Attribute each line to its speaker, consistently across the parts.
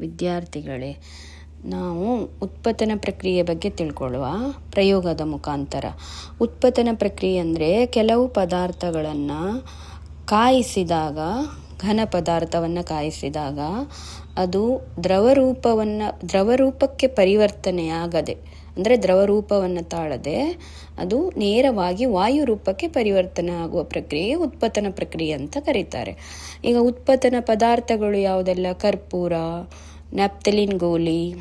Speaker 1: ವಿದ್ಯಾರ್ಥಿಗಳೇ, ನಾವು ಉತ್ಪತನ ಪ್ರಕ್ರಿಯೆ ಬಗ್ಗೆ ತಿಳ್ಕೊಳ್ಳುವ ಪ್ರಯೋಗದ ಮುಖಾಂತರ. ಉತ್ಪತನ ಪ್ರಕ್ರಿಯೆ ಅಂದರೆ ಕೆಲವು ಪದಾರ್ಥಗಳನ್ನು ಕಾಯಿಸಿದಾಗ, ಘನ ಪದಾರ್ಥವನ್ನು ಕಾಯಿಸಿದಾಗ ಅದು ದ್ರವರೂಪವನ್ನು, ದ್ರವರೂಪಕ್ಕೆ ಪರಿವರ್ತನೆಯಾಗದೆ, ಅಂದರೆ ದ್ರವರೂಪವನ್ನು ತಾಳದೆ ಅದು ನೇರವಾಗಿ ವಾಯು ರೂಪಕ್ಕೆ ಪರಿವರ್ತನೆ ಆಗುವ ಪ್ರಕ್ರಿಯೆ ಉತ್ಪತನ ಪ್ರಕ್ರಿಯೆ ಅಂತ ಕರೀತಾರೆ. ಈಗ ಉತ್ಪತನ ಪದಾರ್ಥಗಳು ಯಾವುದೆಲ್ಲ? ಕರ್ಪೂರ ನ್ಯಾಪ್ತಲಿನ್, ಗೋಲಿ,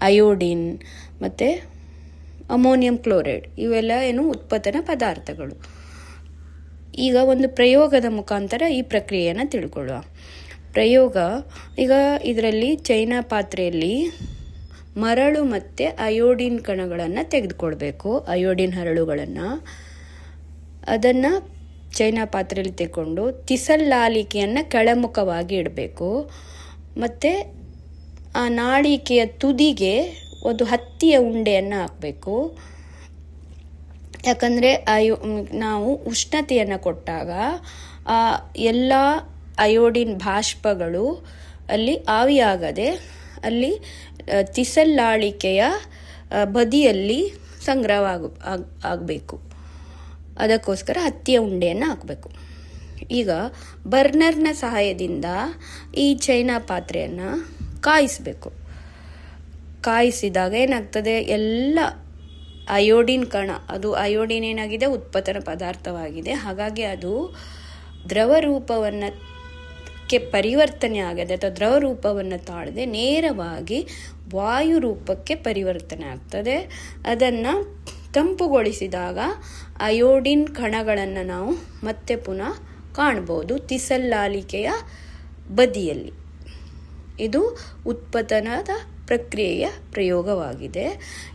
Speaker 1: ಅಯೋಡಿನ್ ಮತ್ತು ಅಮೋನಿಯಂ ಕ್ಲೋರೈಡ್ ಇವೆಲ್ಲ ಏನು ಉತ್ಪತನ ಪದಾರ್ಥಗಳು. ಈಗ ಒಂದು ಪ್ರಯೋಗದ ಮುಖಾಂತರ ಈ ಪ್ರಕ್ರಿಯೆಯನ್ನು ತಿಳ್ಕೊಳ್ಳುವ. ಪ್ರಯೋಗ, ಈಗ ಇದರಲ್ಲಿ ಚೈನಾ ಪಾತ್ರೆಯಲ್ಲಿ ಮರಳು ಮತ್ತು ಅಯೋಡಿನ್ ಕಣಗಳನ್ನು ತೆಗೆದುಕೊಳ್ಬೇಕು, ಅಯೋಡಿನ್ ಹರಳುಗಳನ್ನು. ಅದನ್ನು ಚೈನಾ ಪಾತ್ರೆಯಲ್ಲಿ ತೆಕ್ಕೊಂಡು ತಿಸಲ್ಲಾಲಿಕೆಯನ್ನು ಕೆಳಮುಖವಾಗಿ ಇಡಬೇಕು. ಮತ್ತು ಆ ನಾಳಿಕೆಯ ತುದಿಗೆ ಒಂದು ಹತ್ತಿಯ ಉಂಡೆಯನ್ನು ಹಾಕಬೇಕು. ಯಾಕಂದರೆ ಅಯೋ ನಾವು ಉಷ್ಣತೆಯನ್ನು ಕೊಟ್ಟಾಗ ಆ ಎಲ್ಲ ಅಯೋಡಿನ್ ಬಾಷ್ಪಗಳು ಅಲ್ಲಿ ಆವಿಯಾಗದೆ ಅಲ್ಲಿ ತಿಸಲ್ಲಾಳಿಕೆಯ ಬದಿಯಲ್ಲಿ ಸಂಗ್ರಹವಾಗ, ಆಗ್, ಆಗಬೇಕು. ಅದಕ್ಕೋಸ್ಕರ ಹತ್ತಿಯ ಉಂಡೆಯನ್ನು ಹಾಕಬೇಕು. ಈಗ ಬರ್ನರ್ನ ಸಹಾಯದಿಂದ ಈ ಚೈನಾ ಪಾತ್ರೆಯನ್ನು ಕಾಯಿಸಬೇಕು. ಕಾಯಿಸಿದಾಗ ಏನಾಗ್ತದೆ? ಎಲ್ಲ ಅಯೋಡಿನ್ ಕಣ, ಅದು ಅಯೋಡಿನ್ ಏನಾಗಿದೆ? ಉತ್ಪತನ ಪದಾರ್ಥವಾಗಿದೆ. ಹಾಗಾಗಿ ಅದು ದ್ರವ ರೂಪವನ್ನು ಪರಿವರ್ತನೆ ಆಗದೆ ಅಥವಾ ದ್ರವ ರೂಪವನ್ನು ತಾಳದೆ ನೇರವಾಗಿ ವಾಯು ರೂಪಕ್ಕೆ ಪರಿವರ್ತನೆ ಆಗ್ತದೆ. ಅದನ್ನು ತಂಪುಗೊಳಿಸಿದಾಗ ಅಯೋಡಿನ್ ಕಣಗಳನ್ನು ನಾವು ಮತ್ತೆ ಪುನಃ ಕಾಣ್ಬೋದು. ತಿಸಲ್ಲಾಲಿಕೆಯ ಬದಿಯಲ್ಲಿ. ಇದು ಉತ್ಪತನದ ಪ್ರಕ್ರಿಯೆಯ ಪ್ರಯೋಗವಾಗಿದೆ.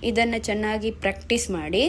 Speaker 1: ಇದನ್ನು ಚೆನ್ನಾಗಿ ಪ್ರಾಕ್ಟೀಸ್ ಮಾಡಿ.